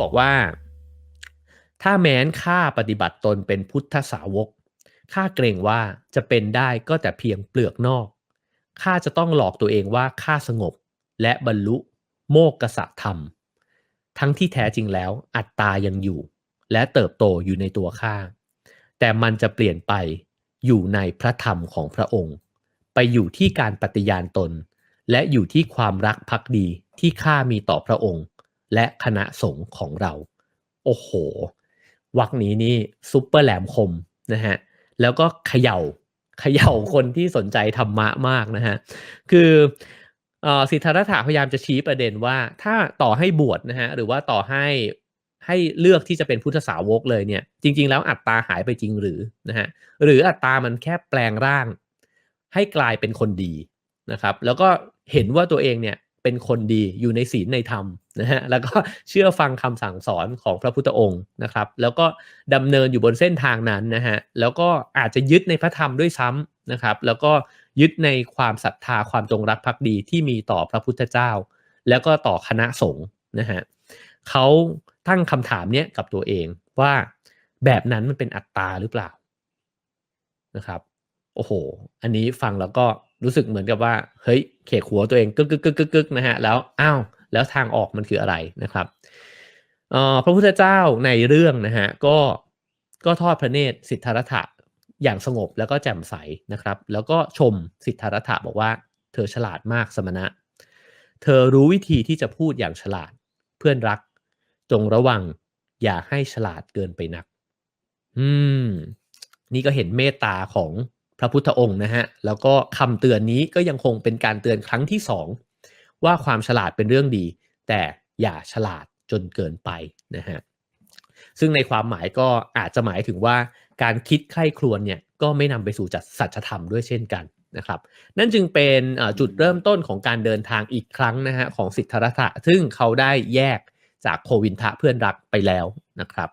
บอกว่า ถ้าแม้นข้าปฏิบัติตนเป็นพุทธสาวกข้าเกรงว่าจะเป็นได้ก็แต่เพียงเปลือกนอกข้าจะต้องหลอกตัวเองว่าข้าสงบ และบรรลุโมกขะธรรม ทั้งที่แท้จริงแล้วอัตตายังอยู่ และเติบโตอยู่ในตัวข้าแต่มันจะเปลี่ยนไปอยู่ในพระธรรมของพระองค์ ไปอยู่ที่การปฏิญาณตน และอยู่ที่ความรักภักดีที่ข้ามีต่อพระองค์ และคณะสงฆ์ของเรา โอ้โห วักนี้นี่ซุปเปอร์แหลมคมนะฮะ แล้วก็เขย่าเขย่าคนที่สนใจธรรมะมากนะฮะ คือสิทธรัฐาพยายามจะชี้ประเด็นว่า ถ้าต่อให้บวชนะฮะ หรือว่าต่อให้ให้เลือกที่จะเป็นพุทธสาวกเลยเนี่ย จริง ๆ แล้วอัตตาหายไปจริงหรือนะฮะ หรืออัตตามันแค่แปลงร่าง ให้กลายเป็นคนดีนะครับ แล้วก็เห็นว่าตัวเองเนี่ย เป็นคนดีอยู่ในศีลในธรรมนะฮะแล้วก็เชื่อฟังคำสั่งสอนของพระพุทธองค์นะครับ แล้วก็ดำเนินอยู่บนเส้นทางนั้นนะฮะแล้วก็อาจจะยึดในพระธรรมด้วยซ้ำนะครับ แล้วก็ยึดในความศรัทธาความจงรักภักดีที่มีต่อพระพุทธเจ้า แล้วก็ต่อคณะสงฆ์นะฮะเขาตั้งคำถามเนี้ยกับตัวเองว่าแบบนั้นมันเป็นอัตตาหรือเปล่านะครับ โอ้โห อันนี้ฟังแล้วก็รู้สึกเหมือนกับว่า เฮ้ย เขกหัวตัวเองกึกกึกกึกกึกกึกนะฮะ แล้วอ้าวแล้วทางออกมันคืออะไรนะครับอ่อพระพุทธเจ้าในเรื่องนะฮะก็ก็ทอดพระเนตรสิทธรัฐะอย่างสงบแล้วก็แจ่มใสนะครับ แล้วก็ชมสิทธรัฐะบอกว่า เธอฉลาดมากสมณะ เธอรู้วิธีที่จะพูดอย่างฉลาดเพื่อนรัก จงระวังอย่าให้ฉลาดเกินไปนัก อืม นี่ก็เห็นเมตตาของ พระพุทธองค์นะฮะแล้วก็คำเตือนนี้ก็ยังคงเป็นการเตือนครั้งที่สองว่าความฉลาดเป็นเรื่องดี แต่อย่าฉลาดจนเกินไปนะฮะซึ่งในความหมายก็อาจจะหมายถึงว่าการคิดใคร่ครวญเนี่ยก็ไม่นำไปสู่จัดสัจธรรมด้วยเช่นกันนะครับนั่นจึงเป็นจุดเริ่มต้นของการเดินทางอีกครั้งนะฮะของสิทธรัตะซึ่งเขาได้แยกจากโควินทะเพื่อนรักไปแล้วนะครับ